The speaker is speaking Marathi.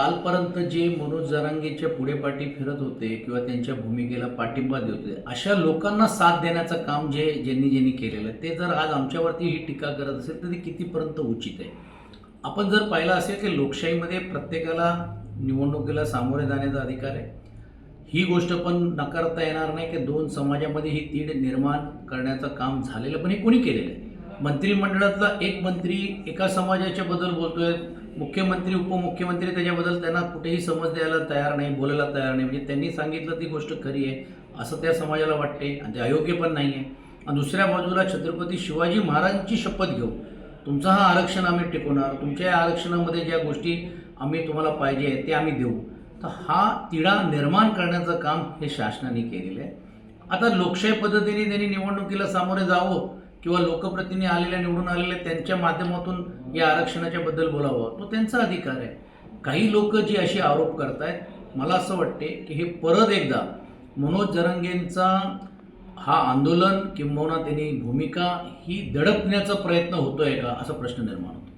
कालपर्यंत जे मनोज जरंगेच्या पुढेपाटी फिरत होते किंवा त्यांच्या भूमिकेला पाठिंबा देत होते अशा लोकांना साथ देण्याचं काम जे ज्यांनी ज्यांनी केलेलं आहे ते जर आज आमच्यावरती ही टीका करत असेल तर ते कितीपर्यंत उचित आहे? आपण जर पाहिलं असेल की लोकशाहीमध्ये प्रत्येकाला निवडणुकीला सामोरे जाण्याचा अधिकार आहे. ही गोष्ट पण नकारता येणार नाही की दोन समाजामध्ये ही तीड निर्माण करण्याचं काम झालेलं पण हे कोणी केलेलं आहे. मंत्रिमंडळातला एक मंत्री एका समाजाच्या बद्दल बोलतोय. मुख्यमंत्री उपमुख्यमंत्री त्याच्याबद्दल त्यांना कुठेही समज द्यायला तयार नाही बोलायला तयार नाही. म्हणजे त्यांनी सांगितलं ती गोष्ट खरी आहे. असं त्या समाजाला वाटते आणि ते अयोग्य पण नाही आहे. आणि दुसऱ्या बाजूला छत्रपती शिवाजी महाराजांची शपथ घेऊ. तुमचा हा आरक्षण आम्ही टिकवणार. तुमच्या या आरक्षणामध्ये ज्या गोष्टी आम्ही तुम्हाला पाहिजे ते आम्ही देऊ. तर हा तिढा निर्माण करण्याचं काम हे शासनाने केलेलं आहे. आता लोकशाही पद्धतीने त्यांनी निवडणुकीला सामोरे जावं किंवा लोकप्रतिनिधी आलेल्या निवडून आलेल्या त्यांच्या माध्यमातून या आरक्षणाच्या बद्दल बोलावं तो त्यांचा अधिकार आहे. काही लोक जी अशी आरोप करतायत मला असं वाटते की हे परत एकदा मनोज जरंगेंचा हा आंदोलन किंबहुना त्यांनी भूमिका ही दडपण्याचा प्रयत्न होतोय का असा प्रश्न निर्माण होतो.